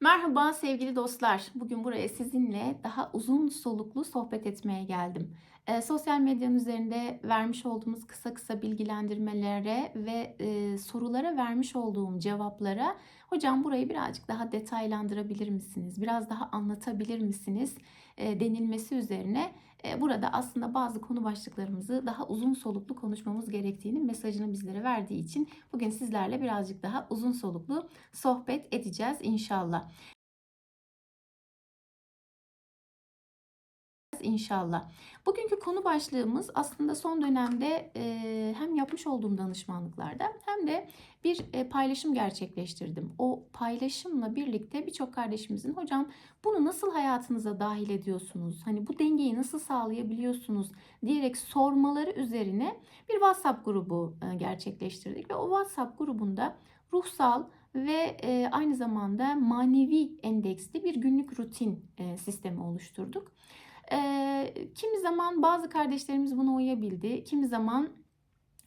Merhaba sevgili dostlar. Bugün buraya sizinle daha uzun soluklu sohbet etmeye geldim. Eee, sosyal medyanın üzerinde vermiş olduğumuz kısa kısa bilgilendirmelere ve eee, sorulara vermiş olduğum cevaplara hocam burayı birazcık daha detaylandırabilir misiniz? Biraz daha anlatabilir misiniz? Eee, denilmesi üzerine eee, burada aslında bazı konu başlıklarımızı daha uzun soluklu konuşmamız gerektiğini mesajını bizlere verdiği için bugün sizlerle birazcık daha uzun soluklu sohbet edeceğiz inşallah. İnşallah. Bugünkü konu başlığımız aslında son dönemde eee, hem yapmış olduğum danışmanlıklarda hem de bir e, paylaşım gerçekleştirdim. O paylaşımla birlikte birçok kardeşimizin hocam bunu nasıl hayatınıza dahil ediyorsunuz? Hani bu dengeyi nasıl sağlayabiliyorsunuz diyerek sormaları üzerine bir WhatsApp grubu e, gerçekleştirdik ve o WhatsApp grubunda ruhsal ve e, aynı zamanda manevi endeksli bir günlük rutin e, sistemi oluşturduk. Eee, kimi zaman bazı kardeşlerimiz buna uyabildi. Kimi zaman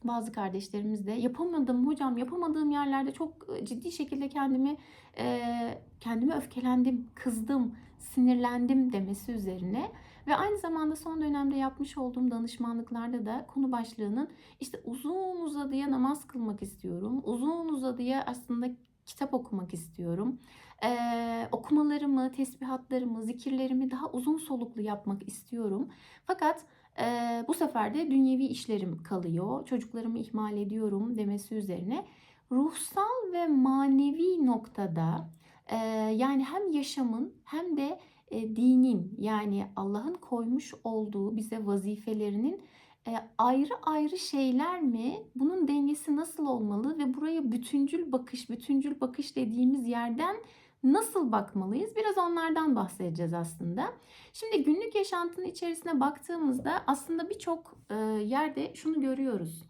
bazı kardeşlerimiz de yapamadım hocam, yapamadığım yerlerde çok e, ciddi şekilde kendimi eee, kendime öfkelendim, kızdım, sinirlendim demesi üzerine ve aynı zamanda son dönemde yapmış olduğum danışmanlıklarda da konu başlığının işte uzun uzadıya namaz kılmak istiyorum. Uzun uzadıya aslında kitap okumak istiyorum. Eee, okumalarımı, tesbihatlarımı, zikirlerimi daha uzun soluklu yapmak istiyorum. Fakat eee, bu sefer de dünyevi işlerim kalıyor. Çocuklarımı ihmal ediyorum demesi üzerine ruhsal ve manevi noktada eee, yani hem yaşamın hem de e, dinin yani Allah'ın koymuş olduğu bize vazifelerinin e, ayrı ayrı şeyler mi? Bunun dengesi nasıl olmalı ve buraya bütüncül bakış, bütüncül bakış dediğimiz yerden nasıl bakmalıyız? Biraz onlardan bahsedeceğiz aslında. Şimdi günlük yaşantının içerisine baktığımızda aslında birçok e, yerde şunu görüyoruz.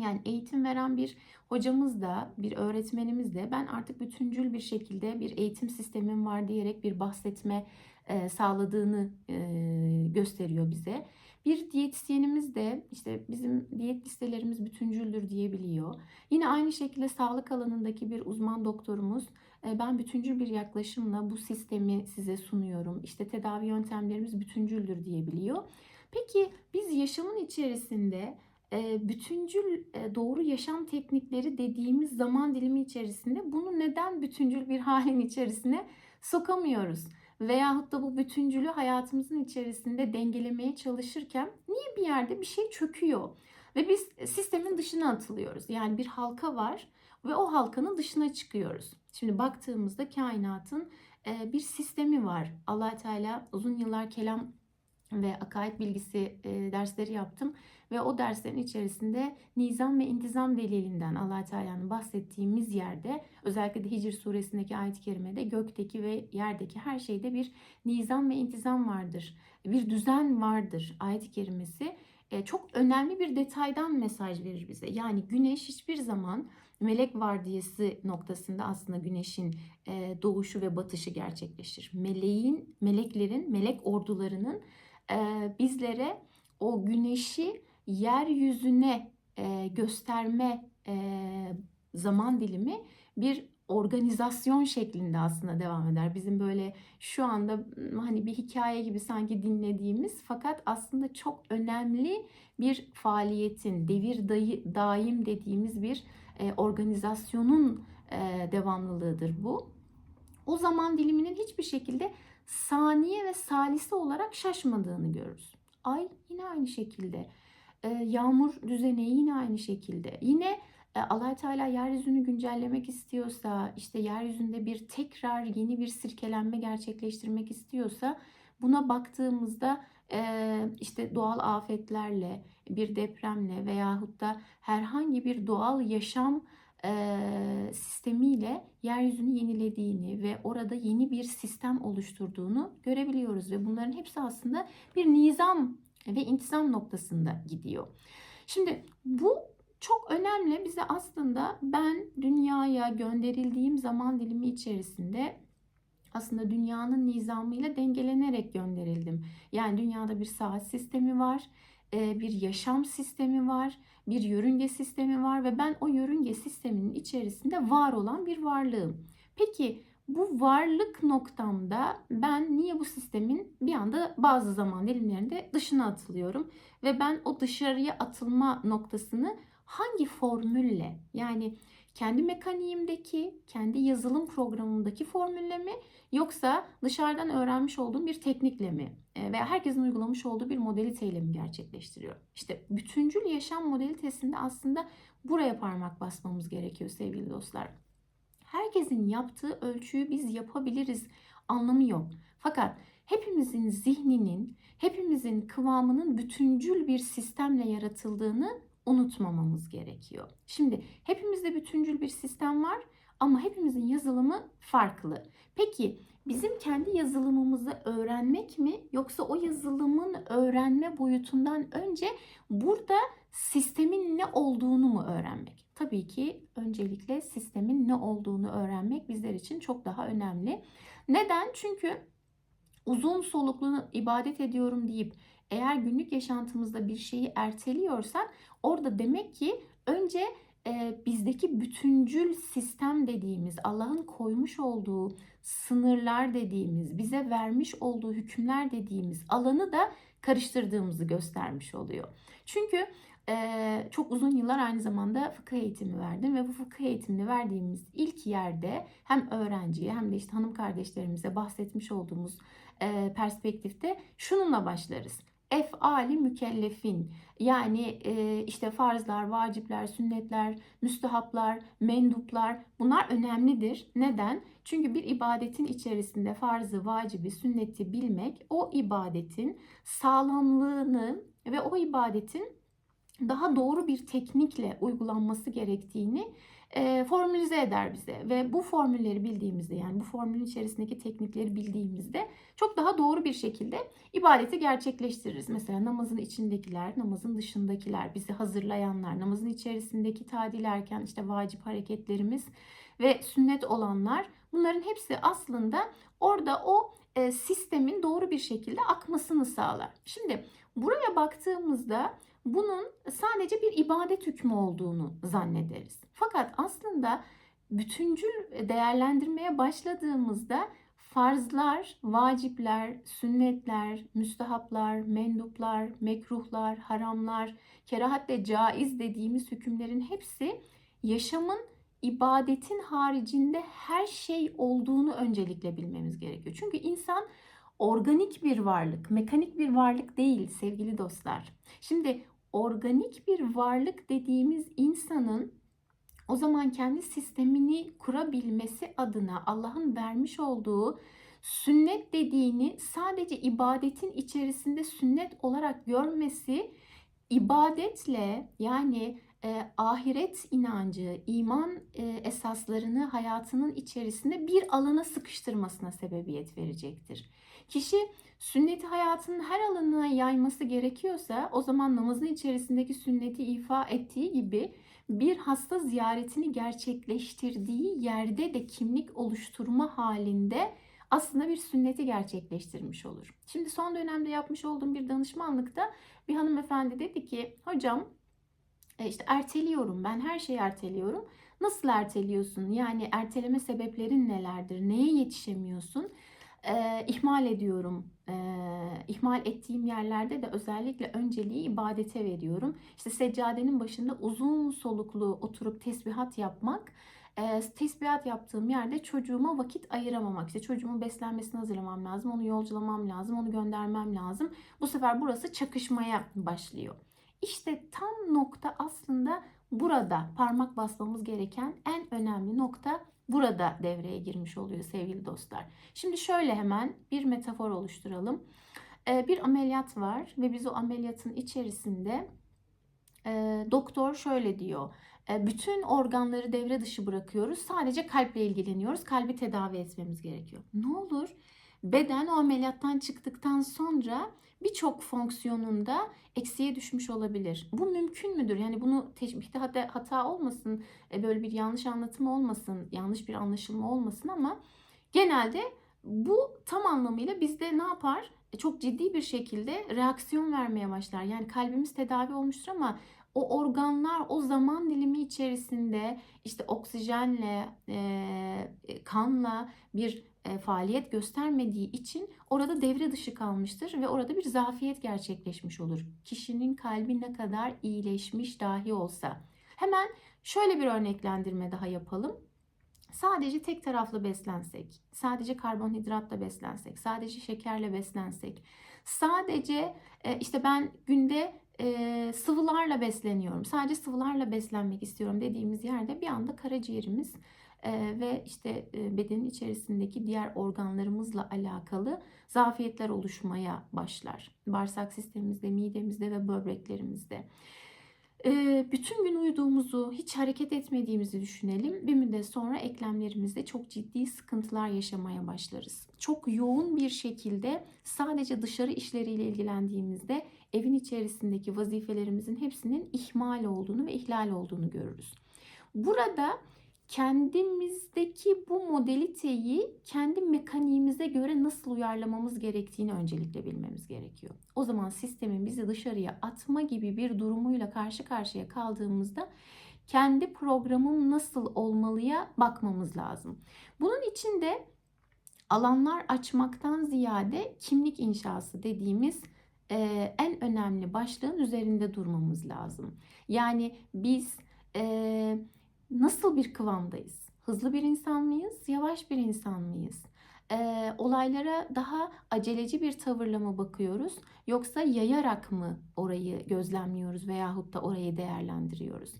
Yani eğitim veren bir hocamız da, bir öğretmenimiz de ben artık bütüncül bir şekilde bir eğitim sistemim var diyerek bir bahsetme e, sağladığını e, gösteriyor bize. Bir diyetisyenimiz de işte bizim diyet listelerimiz bütüncüldür diyebiliyor. Yine aynı şekilde sağlık alanındaki bir uzman doktorumuz e, ben bütüncül bir yaklaşımla bu sistemi size sunuyorum. İşte tedavi yöntemlerimiz bütüncüldür diyebiliyor. Peki biz yaşamın içerisinde e, bütüncül e, doğru yaşam teknikleri dediğimiz zaman dilimi içerisinde bunu neden bütüncül bir halin içerisine sokamıyoruz? Veyahut da bu bütüncülü hayatımızın içerisinde dengelemeye çalışırken niye bir yerde bir şey çöküyor? Ve biz sistemin dışına atılıyoruz. Yani bir halka var ve o halkanın dışına çıkıyoruz. Şimdi baktığımızda kainatın e, bir sistemi var. allah Teala uzun yıllar kelam ve akaid bilgisi e, dersleri yaptım ve o derslerin içerisinde nizam ve intizam delilinden allah Teala'nın bahsettiğimiz yerde özellikle de Hicr suresindeki ayet-i kerimede gökteki ve yerdeki her şeyde bir nizam ve intizam vardır. Bir düzen vardır ayet-i kerimesi. E, çok önemli bir detaydan mesaj verir bize. Yani güneş hiçbir zaman melek vardiyası noktasında aslında güneşin e, doğuşu ve batışı gerçekleşir. Meleğin, meleklerin, melek ordularının e, bizlere o güneşi yeryüzüne e, gösterme e, zaman dilimi bir organizasyon şeklinde aslında devam eder. Bizim böyle şu anda hani bir hikaye gibi sanki dinlediğimiz fakat aslında çok önemli bir faaliyetin, devir daim dediğimiz bir e, organizasyonun e, devamlılığıdır bu. O zaman diliminin hiçbir şekilde saniye ve salise olarak şaşmadığını görürüz. Ay yine aynı şekilde. E, yağmur düzeneği yine aynı şekilde. Yine e, allah Teala yeryüzünü güncellemek istiyorsa, işte yeryüzünde bir tekrar yeni bir sirkelenme gerçekleştirmek istiyorsa buna baktığımızda e, işte doğal afetlerle, bir depremle veyahut da herhangi bir doğal yaşam e, sistemiyle yeryüzünü yenilediğini ve orada yeni bir sistem oluşturduğunu görebiliyoruz ve bunların hepsi aslında bir nizam ve intizam noktasında gidiyor. Şimdi bu çok önemli bize aslında ben dünyaya gönderildiğim zaman dilimi içerisinde aslında dünyanın nizamıyla dengelenerek gönderildim. Yani dünyada bir saat sistemi var, bir yaşam sistemi var, bir yörünge sistemi var ve ben o yörünge sisteminin içerisinde var olan bir varlığım. Peki bu varlık noktamda ben niye bu sistemin bir anda bazı zaman dilimlerinde dışına atılıyorum ve ben o dışarıya atılma noktasını hangi formülle yani kendi mekaniğimdeki, kendi yazılım programımdaki formülle mi yoksa dışarıdan öğrenmiş olduğum bir teknikle mi e, veya herkesin uygulamış olduğu bir modaliteyle mi gerçekleştiriyor? İşte bütüncül yaşam modalitesinde aslında buraya parmak basmamız gerekiyor sevgili dostlar. Herkesin yaptığı ölçüyü biz yapabiliriz anlamı yok. Fakat hepimizin zihninin, hepimizin kıvamının bütüncül bir sistemle yaratıldığını unutmamamız gerekiyor. Şimdi hepimizde bütüncül bir sistem var ama hepimizin yazılımı farklı. Peki bizim kendi yazılımımızı öğrenmek mi yoksa o yazılımın öğrenme boyutundan önce burada sistemin ne olduğunu mu öğrenmek? Tabii ki öncelikle sistemin ne olduğunu öğrenmek bizler için çok daha önemli. Neden? Çünkü uzun soluklu ibadet ediyorum deyip eğer günlük yaşantımızda bir şeyi erteliyorsak orada demek ki önce e, bizdeki bütüncül sistem dediğimiz Allah'ın koymuş olduğu sınırlar dediğimiz bize vermiş olduğu hükümler dediğimiz alanı da karıştırdığımızı göstermiş oluyor. Çünkü e, çok uzun yıllar aynı zamanda fıkıh eğitimi verdim ve bu fıkıh eğitimini verdiğimiz ilk yerde hem öğrenciye hem de işte hanım kardeşlerimize bahsetmiş olduğumuz e, perspektifte şununla başlarız efali mükellefin yani e, işte farzlar, vacipler, sünnetler, müstehaplar, menduplar bunlar önemlidir. Neden? Çünkü bir ibadetin içerisinde farzı, vacibi, sünneti bilmek o ibadetin sağlamlığını ve o ibadetin daha doğru bir teknikle uygulanması gerektiğini e, formülize eder bize ve bu formülleri bildiğimizde yani bu formülün içerisindeki teknikleri bildiğimizde çok daha doğru bir şekilde ibadeti gerçekleştiririz. Mesela namazın içindekiler, namazın dışındakiler, bizi hazırlayanlar, namazın içerisindeki tadil erken işte vacip hareketlerimiz ve sünnet olanlar bunların hepsi aslında orada o e, sistemin doğru bir şekilde akmasını sağlar. Şimdi buraya baktığımızda bunun sadece bir ibadet hükmü olduğunu zannederiz. Fakat aslında bütüncül değerlendirmeye başladığımızda farzlar, vacipler, sünnetler, müstehaplar, menduplar, mekruhlar, haramlar, kerahat ve caiz dediğimiz hükümlerin hepsi yaşamın ibadetin haricinde her şey olduğunu öncelikle bilmemiz gerekiyor. Çünkü insan organik bir varlık, mekanik bir varlık değil sevgili dostlar. Şimdi organik bir varlık dediğimiz insanın o zaman kendi sistemini kurabilmesi adına Allah'ın vermiş olduğu sünnet dediğini sadece ibadetin içerisinde sünnet olarak görmesi ibadetle yani e, ahiret inancı, iman e, esaslarını hayatının içerisinde bir alana sıkıştırmasına sebebiyet verecektir. Kişi sünneti hayatının her alanına yayması gerekiyorsa o zaman namazın içerisindeki sünneti ifa ettiği gibi bir hasta ziyaretini gerçekleştirdiği yerde de kimlik oluşturma halinde aslında bir sünneti gerçekleştirmiş olur. Şimdi son dönemde yapmış olduğum bir danışmanlıkta bir hanımefendi dedi ki hocam e, işte erteliyorum ben her şeyi erteliyorum. Nasıl erteliyorsun? Yani erteleme sebeplerin nelerdir? Neye yetişemiyorsun? e, ihmal ediyorum. E, ihmal ettiğim yerlerde de özellikle önceliği ibadete veriyorum. İşte seccadenin başında uzun soluklu oturup tesbihat yapmak e, tesbihat yaptığım yerde çocuğuma vakit ayıramamak. İşte çocuğumun beslenmesini hazırlamam lazım, onu yolculamam lazım, onu göndermem lazım. Bu sefer burası çakışmaya başlıyor. İşte tam nokta aslında burada parmak basmamız gereken en önemli nokta burada devreye girmiş oluyor sevgili dostlar. Şimdi şöyle hemen bir metafor oluşturalım. Ee, bir ameliyat var ve biz o ameliyatın içerisinde e, doktor şöyle diyor. E, bütün organları devre dışı bırakıyoruz. Sadece kalple ilgileniyoruz. Kalbi tedavi etmemiz gerekiyor. Ne olur? Beden o ameliyattan çıktıktan sonra birçok fonksiyonunda eksiye düşmüş olabilir. Bu mümkün müdür? Yani bunu teşbihte hata, olmasın, e, böyle bir yanlış anlatım olmasın, yanlış bir anlaşılma olmasın ama genelde bu tam anlamıyla bizde ne yapar? E, çok ciddi bir şekilde reaksiyon vermeye başlar. Yani kalbimiz tedavi olmuştur ama o organlar o zaman dilimi içerisinde işte oksijenle, e, kanla bir e, faaliyet göstermediği için orada devre dışı kalmıştır ve orada bir zafiyet gerçekleşmiş olur. Kişinin kalbi ne kadar iyileşmiş dahi olsa. Hemen şöyle bir örneklendirme daha yapalım. Sadece tek taraflı beslensek, sadece karbonhidratla beslensek, sadece şekerle beslensek, sadece e, işte ben günde e, sıvılarla besleniyorum, sadece sıvılarla beslenmek istiyorum dediğimiz yerde bir anda karaciğerimiz ve işte bedenin içerisindeki diğer organlarımızla alakalı zafiyetler oluşmaya başlar. Bağırsak sistemimizde, midemizde ve böbreklerimizde. Bütün gün uyuduğumuzu, hiç hareket etmediğimizi düşünelim. Bir müddet sonra eklemlerimizde çok ciddi sıkıntılar yaşamaya başlarız. Çok yoğun bir şekilde sadece dışarı işleriyle ilgilendiğimizde evin içerisindeki vazifelerimizin hepsinin ihmal olduğunu ve ihlal olduğunu görürüz. Burada kendimizdeki bu modaliteyi kendi mekaniğimize göre nasıl uyarlamamız gerektiğini öncelikle bilmemiz gerekiyor. O zaman sistemin bizi dışarıya atma gibi bir durumuyla karşı karşıya kaldığımızda kendi programım nasıl olmalıya bakmamız lazım. Bunun için de alanlar açmaktan ziyade kimlik inşası dediğimiz e, en önemli başlığın üzerinde durmamız lazım. Yani biz e, nasıl bir kıvamdayız? Hızlı bir insan mıyız? Yavaş bir insan mıyız? Ee, olaylara daha aceleci bir tavırla mı bakıyoruz? Yoksa yayarak mı orayı gözlemliyoruz veyahut da orayı değerlendiriyoruz?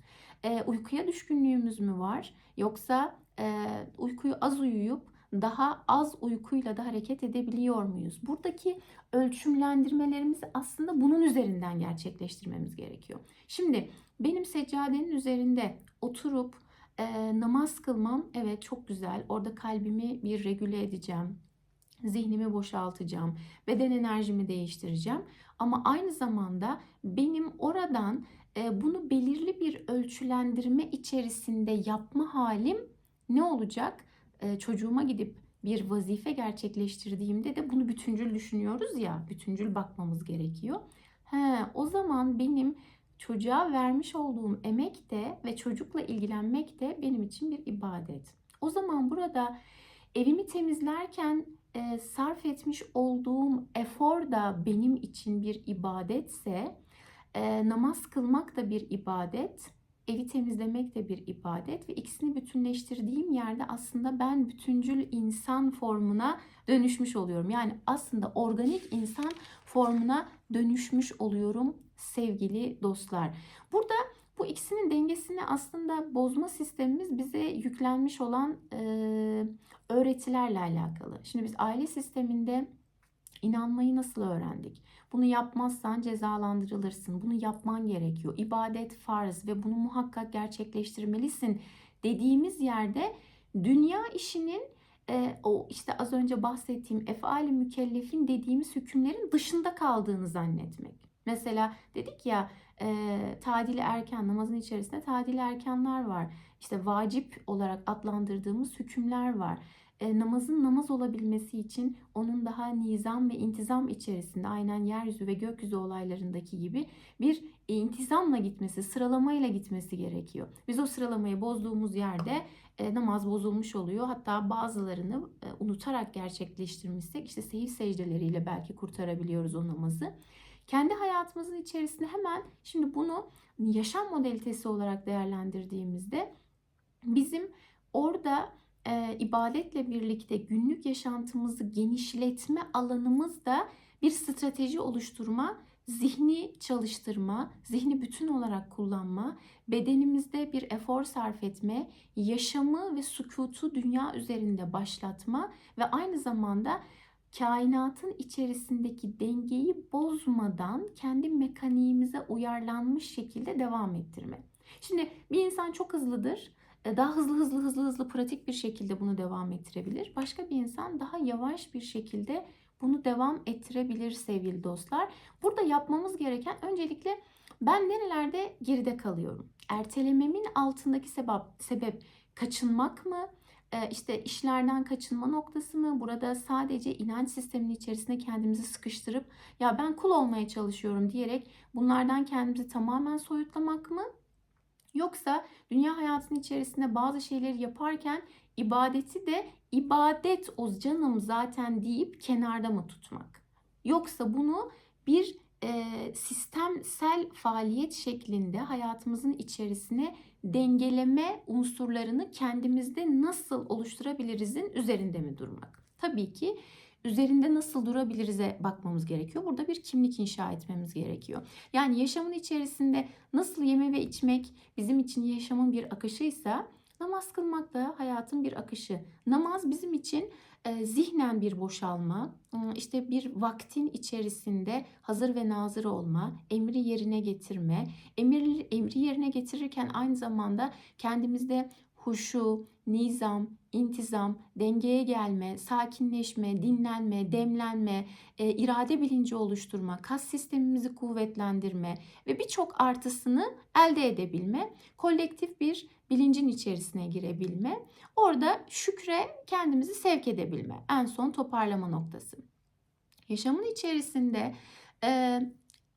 Ee, uykuya düşkünlüğümüz mü var? Yoksa e, uykuyu az uyuyup daha az uykuyla da hareket edebiliyor muyuz? Buradaki ölçümlendirmelerimizi aslında bunun üzerinden gerçekleştirmemiz gerekiyor. Şimdi benim seccadenin üzerinde oturup e, namaz kılmam evet çok güzel. Orada kalbimi bir regüle edeceğim. Zihnimi boşaltacağım. Beden enerjimi değiştireceğim. Ama aynı zamanda benim oradan e, bunu belirli bir ölçülendirme içerisinde yapma halim ne olacak? E, çocuğuma gidip bir vazife gerçekleştirdiğimde de bunu bütüncül düşünüyoruz ya, bütüncül bakmamız gerekiyor. He, o zaman benim çocuğa vermiş olduğum emek de ve çocukla ilgilenmek de benim için bir ibadet. O zaman burada evimi temizlerken e, sarf etmiş olduğum efor da benim için bir ibadetse, e, namaz kılmak da bir ibadet, evi temizlemek de bir ibadet ve ikisini bütünleştirdiğim yerde aslında ben bütüncül insan formuna dönüşmüş oluyorum. Yani aslında organik insan formuna dönüşmüş oluyorum sevgili dostlar. Burada bu ikisinin dengesini aslında bozma sistemimiz bize yüklenmiş olan e, öğretilerle alakalı. Şimdi biz aile sisteminde inanmayı nasıl öğrendik? Bunu yapmazsan cezalandırılırsın. Bunu yapman gerekiyor. İbadet farz ve bunu muhakkak gerçekleştirmelisin dediğimiz yerde dünya işinin e, o işte az önce bahsettiğim efali mükellefin dediğimiz hükümlerin dışında kaldığını zannetmek. Mesela dedik ya e, tadili erken namazın içerisinde tadili erkenler var. İşte vacip olarak adlandırdığımız hükümler var. E, namazın namaz olabilmesi için onun daha nizam ve intizam içerisinde aynen yeryüzü ve gökyüzü olaylarındaki gibi bir intizamla gitmesi, sıralamayla gitmesi gerekiyor. Biz o sıralamayı bozduğumuz yerde e, namaz bozulmuş oluyor. Hatta bazılarını e, unutarak gerçekleştirmişsek işte sehif secdeleriyle belki kurtarabiliyoruz o namazı. Kendi hayatımızın içerisinde hemen şimdi bunu yaşam modalitesi olarak değerlendirdiğimizde bizim orada e, ibadetle birlikte günlük yaşantımızı genişletme alanımız da bir strateji oluşturma, zihni çalıştırma, zihni bütün olarak kullanma, bedenimizde bir efor sarf etme, yaşamı ve sükutu dünya üzerinde başlatma ve aynı zamanda kainatın içerisindeki dengeyi bozmadan kendi mekaniğimize uyarlanmış şekilde devam ettirme. Şimdi bir insan çok hızlıdır. E, daha hızlı hızlı hızlı hızlı pratik bir şekilde bunu devam ettirebilir. Başka bir insan daha yavaş bir şekilde bunu devam ettirebilir sevgili dostlar. Burada yapmamız gereken öncelikle ben nerelerde geride kalıyorum? Ertelememin altındaki sebep, sebep kaçınmak mı? e, işte işlerden kaçınma noktası mı? Burada sadece inanç sisteminin içerisine kendimizi sıkıştırıp ya ben kul olmaya çalışıyorum diyerek bunlardan kendimizi tamamen soyutlamak mı? Yoksa dünya hayatının içerisinde bazı şeyleri yaparken ibadeti de ibadet o canım zaten deyip kenarda mı tutmak? Yoksa bunu bir e, sistemsel faaliyet şeklinde hayatımızın içerisine dengeleme unsurlarını kendimizde nasıl oluşturabilirizin üzerinde mi durmak? Tabii ki üzerinde nasıl durabiliriz'e bakmamız gerekiyor. Burada bir kimlik inşa etmemiz gerekiyor. Yani yaşamın içerisinde nasıl yeme ve içmek bizim için yaşamın bir akışıysa namaz kılmak da hayatın bir akışı. Namaz bizim için e, zihnen bir boşalma, işte bir vaktin içerisinde hazır ve nazır olma, emri yerine getirme, emir, emri yerine getirirken aynı zamanda kendimizde huşu, nizam, intizam, dengeye gelme, sakinleşme, dinlenme, demlenme, e, irade bilinci oluşturma, kas sistemimizi kuvvetlendirme ve birçok artısını elde edebilme, kolektif bir bilincin içerisine girebilme, orada şükre kendimizi sevk edebilme. En son toparlama noktası. Yaşamın içerisinde e,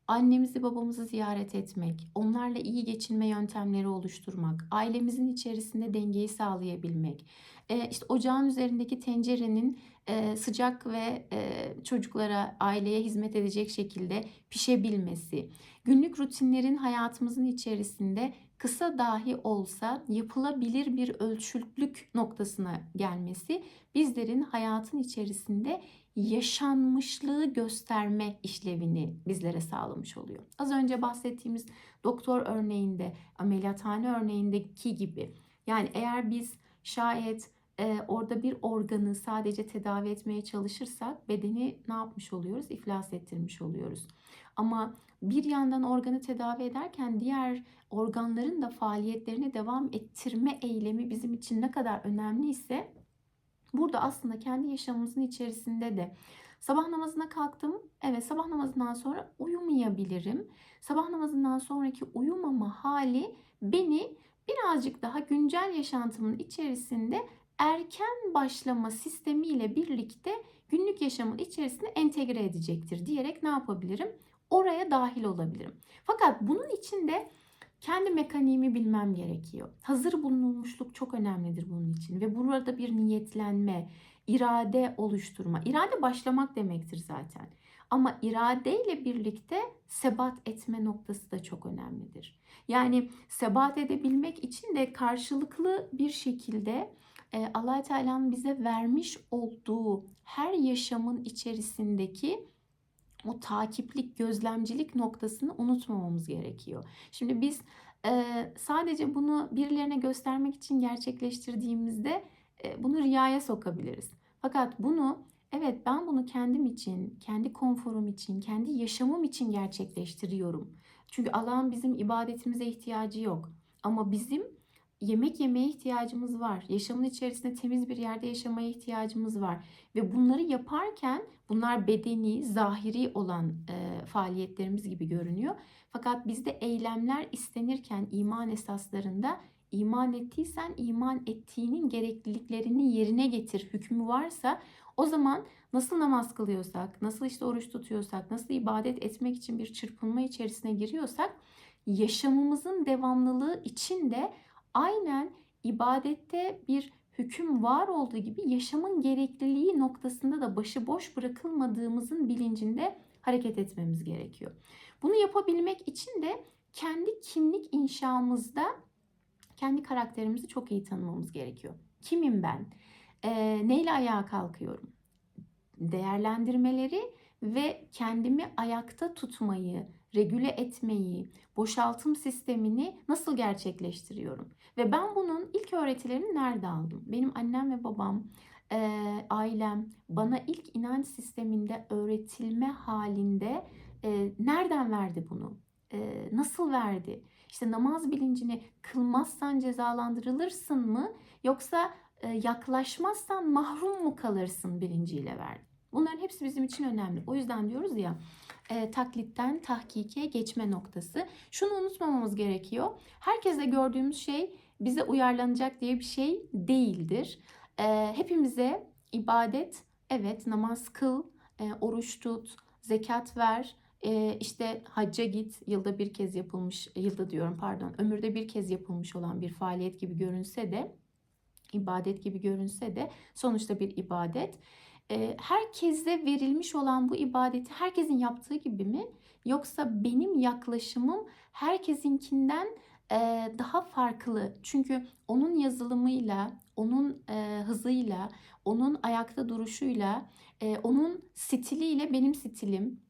annemizi babamızı ziyaret etmek, onlarla iyi geçinme yöntemleri oluşturmak, ailemizin içerisinde dengeyi sağlayabilmek, e, işte ocağın üzerindeki tencerenin e, sıcak ve e, çocuklara, aileye hizmet edecek şekilde pişebilmesi, günlük rutinlerin hayatımızın içerisinde kısa dahi olsa yapılabilir bir ölçülük noktasına gelmesi bizlerin hayatın içerisinde yaşanmışlığı gösterme işlevini bizlere sağlamış oluyor. Az önce bahsettiğimiz doktor örneğinde, ameliyathane örneğindeki gibi. Yani eğer biz şayet e, orada bir organı sadece tedavi etmeye çalışırsak bedeni ne yapmış oluyoruz? İflas ettirmiş oluyoruz. Ama bir yandan organı tedavi ederken diğer organların da faaliyetlerini devam ettirme eylemi bizim için ne kadar önemliyse burada aslında kendi yaşamımızın içerisinde de sabah namazına kalktım. Evet sabah namazından sonra uyumayabilirim. Sabah namazından sonraki uyumama hali beni birazcık daha güncel yaşantımın içerisinde erken başlama sistemiyle birlikte günlük yaşamın içerisine entegre edecektir diyerek ne yapabilirim? Oraya dahil olabilirim. Fakat bunun için de kendi mekaniğimi bilmem gerekiyor. Hazır bulunulmuşluk çok önemlidir bunun için ve burada bir niyetlenme, irade oluşturma. İrade başlamak demektir zaten. Ama iradeyle birlikte sebat etme noktası da çok önemlidir. Yani sebat edebilmek için de karşılıklı bir şekilde e, allah Teala'nın bize vermiş olduğu her yaşamın içerisindeki o takiplik, gözlemcilik noktasını unutmamamız gerekiyor. Şimdi biz e, sadece bunu birilerine göstermek için gerçekleştirdiğimizde e, bunu riyaya sokabiliriz. Fakat bunu evet ben bunu kendim için, kendi konforum için, kendi yaşamım için gerçekleştiriyorum. Çünkü Allah'ın bizim ibadetimize ihtiyacı yok. Ama bizim yemek yemeye ihtiyacımız var. Yaşamın içerisinde temiz bir yerde yaşamaya ihtiyacımız var. Ve bunları yaparken bunlar bedeni, zahiri olan e, faaliyetlerimiz gibi görünüyor. Fakat bizde eylemler istenirken iman esaslarında iman ettiysen iman ettiğinin gerekliliklerini yerine getir hükmü varsa o zaman nasıl namaz kılıyorsak, nasıl işte oruç tutuyorsak, nasıl ibadet etmek için bir çırpınma içerisine giriyorsak yaşamımızın devamlılığı için de aynen ibadette bir hüküm var olduğu gibi yaşamın gerekliliği noktasında da başıboş bırakılmadığımızın bilincinde hareket etmemiz gerekiyor. Bunu yapabilmek için de kendi kimlik inşamızda kendi karakterimizi çok iyi tanımamız gerekiyor. Kimim ben? E, neyle ayağa kalkıyorum? Değerlendirmeleri ve kendimi ayakta tutmayı, regüle etmeyi, boşaltım sistemini nasıl gerçekleştiriyorum? Ve ben bunun ilk öğretilerini nerede aldım? Benim annem ve babam, e, ailem bana ilk inanç sisteminde öğretilme halinde e, nereden verdi bunu? E, nasıl verdi? İşte namaz bilincini kılmazsan cezalandırılırsın mı? Yoksa e, yaklaşmazsan mahrum mu kalırsın bilinciyle verdi? Bunların hepsi bizim için önemli. O yüzden diyoruz ya e, taklitten tahkike geçme noktası. Şunu unutmamamız gerekiyor. Herkese gördüğümüz şey bize uyarlanacak diye bir şey değildir. Ee, hepimize ibadet, evet namaz kıl, e, oruç tut, zekat ver, e, işte hacca git yılda bir kez yapılmış, yılda diyorum pardon, ömürde bir kez yapılmış olan bir faaliyet gibi görünse de, ibadet gibi görünse de sonuçta bir ibadet. Herkese verilmiş olan bu ibadeti herkesin yaptığı gibi mi? Yoksa benim yaklaşımım herkesinkinden daha farklı. Çünkü onun yazılımıyla, onun hızıyla, onun ayakta duruşuyla, onun stiliyle benim stilim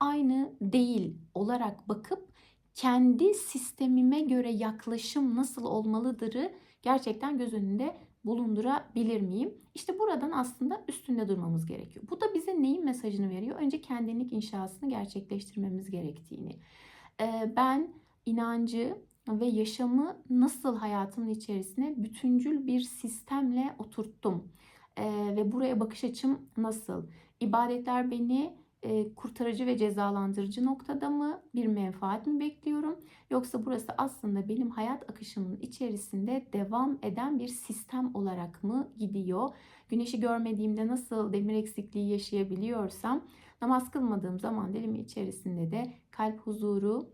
aynı değil olarak bakıp kendi sistemime göre yaklaşım nasıl olmalıdırı gerçekten göz önünde bulundurabilir miyim? İşte buradan aslında üstünde durmamız gerekiyor. Bu da bize neyin mesajını veriyor? Önce kendinlik inşasını gerçekleştirmemiz gerektiğini. Ee, ben inancı ve yaşamı nasıl hayatımın içerisine bütüncül bir sistemle oturttum? Ee, ve buraya bakış açım nasıl? İbadetler beni e, kurtarıcı ve cezalandırıcı noktada mı bir menfaat mi bekliyorum yoksa burası aslında benim hayat akışımın içerisinde devam eden bir sistem olarak mı gidiyor? Güneşi görmediğimde nasıl demir eksikliği yaşayabiliyorsam namaz kılmadığım zaman dilimi içerisinde de kalp huzuru,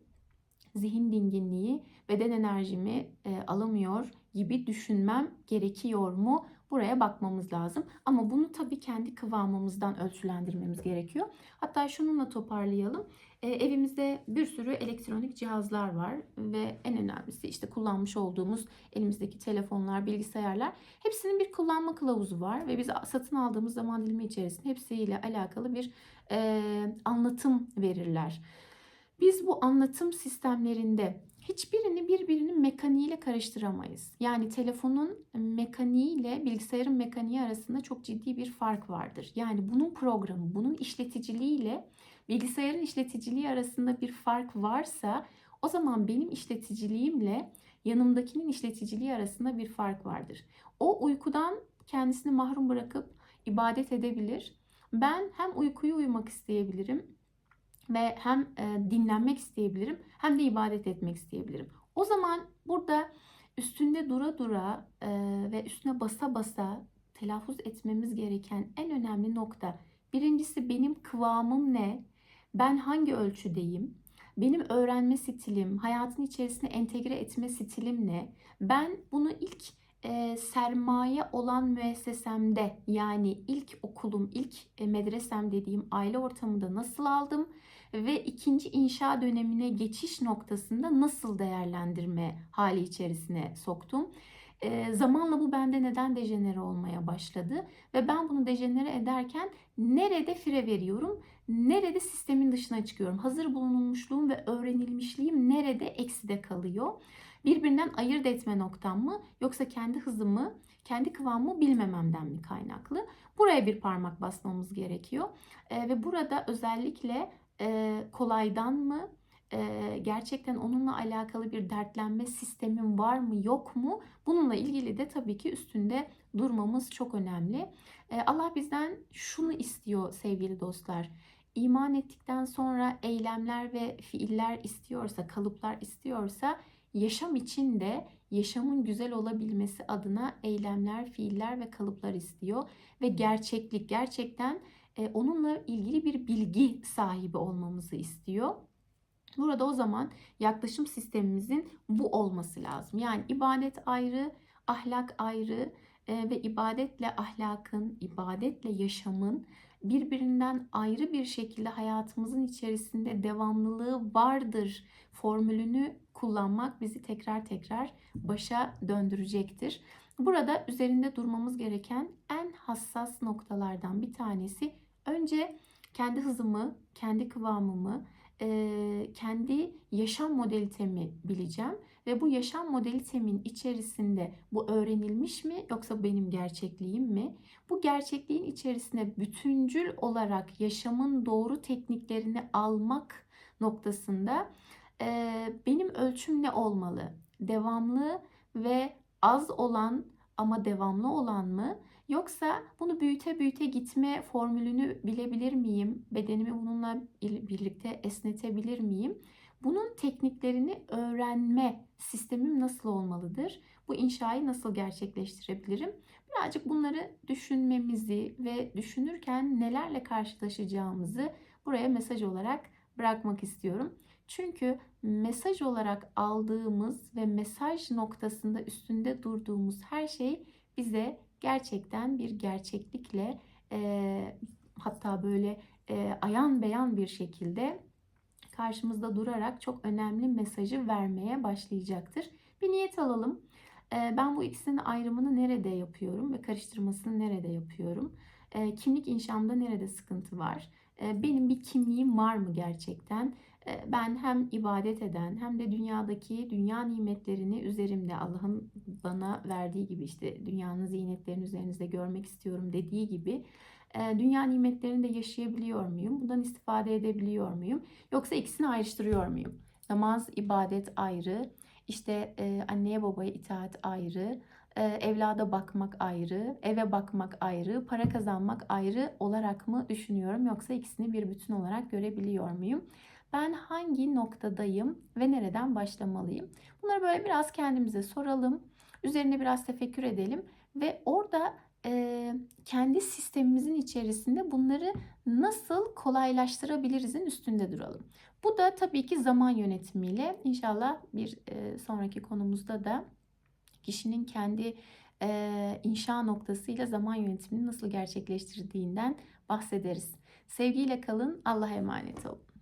zihin dinginliği, beden enerjimi e, alamıyor gibi düşünmem gerekiyor mu? Buraya bakmamız lazım. Ama bunu tabii kendi kıvamımızdan ölçülendirmemiz gerekiyor. Hatta şununla toparlayalım. E, evimizde bir sürü elektronik cihazlar var ve en önemlisi işte kullanmış olduğumuz elimizdeki telefonlar, bilgisayarlar. Hepsinin bir kullanma kılavuzu var ve biz satın aldığımız zaman dilimi içerisinde hepsiyle alakalı bir e, anlatım verirler. Biz bu anlatım sistemlerinde hiçbirini birbirinin mekaniğiyle karıştıramayız. Yani telefonun mekaniğiyle bilgisayarın mekaniği arasında çok ciddi bir fark vardır. Yani bunun programı, bunun işleticiliğiyle bilgisayarın işleticiliği arasında bir fark varsa o zaman benim işleticiliğimle yanımdakinin işleticiliği arasında bir fark vardır. O uykudan kendisini mahrum bırakıp ibadet edebilir. Ben hem uykuyu uyumak isteyebilirim ve hem e, dinlenmek isteyebilirim hem de ibadet etmek isteyebilirim. O zaman burada üstünde dura dura e, ve üstüne basa basa telaffuz etmemiz gereken en önemli nokta birincisi benim kıvamım ne? Ben hangi ölçüdeyim? Benim öğrenme stilim, hayatın içerisine entegre etme stilim ne? Ben bunu ilk e, sermaye olan müessesemde yani ilk okulum, ilk e, medresem dediğim aile ortamında nasıl aldım? ve ikinci inşa dönemine geçiş noktasında nasıl değerlendirme hali içerisine soktum. E, zamanla bu bende neden dejenere olmaya başladı ve ben bunu dejenere ederken nerede fire veriyorum, nerede sistemin dışına çıkıyorum, hazır bulunulmuşluğum ve öğrenilmişliğim nerede ekside kalıyor, birbirinden ayırt etme noktam mı yoksa kendi hızımı, kendi kıvamımı bilmememden mi kaynaklı? Buraya bir parmak basmamız gerekiyor e, ve burada özellikle e, kolaydan mı? E, gerçekten onunla alakalı bir dertlenme sistemim var mı yok mu? Bununla ilgili de tabii ki üstünde durmamız çok önemli. E, Allah bizden şunu istiyor sevgili dostlar. İman ettikten sonra eylemler ve fiiller istiyorsa, kalıplar istiyorsa yaşam için de yaşamın güzel olabilmesi adına eylemler, fiiller ve kalıplar istiyor ve gerçeklik gerçekten e, onunla ilgili bir bilgi sahibi olmamızı istiyor. Burada o zaman yaklaşım sistemimizin bu olması lazım. Yani ibadet ayrı, ahlak ayrı e, ve ibadetle ahlakın, ibadetle yaşamın birbirinden ayrı bir şekilde hayatımızın içerisinde devamlılığı vardır formülünü kullanmak bizi tekrar tekrar başa döndürecektir. Burada üzerinde durmamız gereken en hassas noktalardan bir tanesi Önce kendi hızımı, kendi kıvamımı, kendi yaşam modalitemi bileceğim ve bu yaşam modalitemin içerisinde bu öğrenilmiş mi yoksa benim gerçekliğim mi? Bu gerçekliğin içerisine bütüncül olarak yaşamın doğru tekniklerini almak noktasında benim ölçüm ne olmalı? Devamlı ve az olan ama devamlı olan mı? Yoksa bunu büyüte büyüte gitme formülünü bilebilir miyim? Bedenimi bununla birlikte esnetebilir miyim? Bunun tekniklerini öğrenme sistemim nasıl olmalıdır? Bu inşayı nasıl gerçekleştirebilirim? Birazcık bunları düşünmemizi ve düşünürken nelerle karşılaşacağımızı buraya mesaj olarak bırakmak istiyorum. Çünkü mesaj olarak aldığımız ve mesaj noktasında üstünde durduğumuz her şey bize gerçekten bir gerçeklikle e, hatta böyle e, ayan beyan bir şekilde karşımızda durarak çok önemli mesajı vermeye başlayacaktır. Bir niyet alalım. E, ben bu ikisinin ayrımını nerede yapıyorum ve karıştırmasını nerede yapıyorum? E, kimlik inşamda nerede sıkıntı var? E, benim bir kimliğim var mı gerçekten? Ben hem ibadet eden hem de dünyadaki dünya nimetlerini üzerimde Allah'ın bana verdiği gibi işte dünyanın zinetlerini üzerinizde görmek istiyorum dediği gibi dünya nimetlerini de yaşayabiliyor muyum? Bundan istifade edebiliyor muyum? Yoksa ikisini ayrıştırıyor muyum? Namaz, ibadet ayrı, işte e, anneye babaya itaat ayrı, e, evlada bakmak ayrı, eve bakmak ayrı, para kazanmak ayrı olarak mı düşünüyorum? Yoksa ikisini bir bütün olarak görebiliyor muyum? Ben hangi noktadayım ve nereden başlamalıyım? Bunları böyle biraz kendimize soralım, üzerine biraz tefekkür edelim ve orada kendi sistemimizin içerisinde bunları nasıl kolaylaştırabilirizin üstünde duralım. Bu da tabii ki zaman yönetimiyle inşallah bir sonraki konumuzda da kişinin kendi e, inşa noktasıyla zaman yönetimini nasıl gerçekleştirdiğinden bahsederiz. Sevgiyle kalın, Allah'a emanet olun.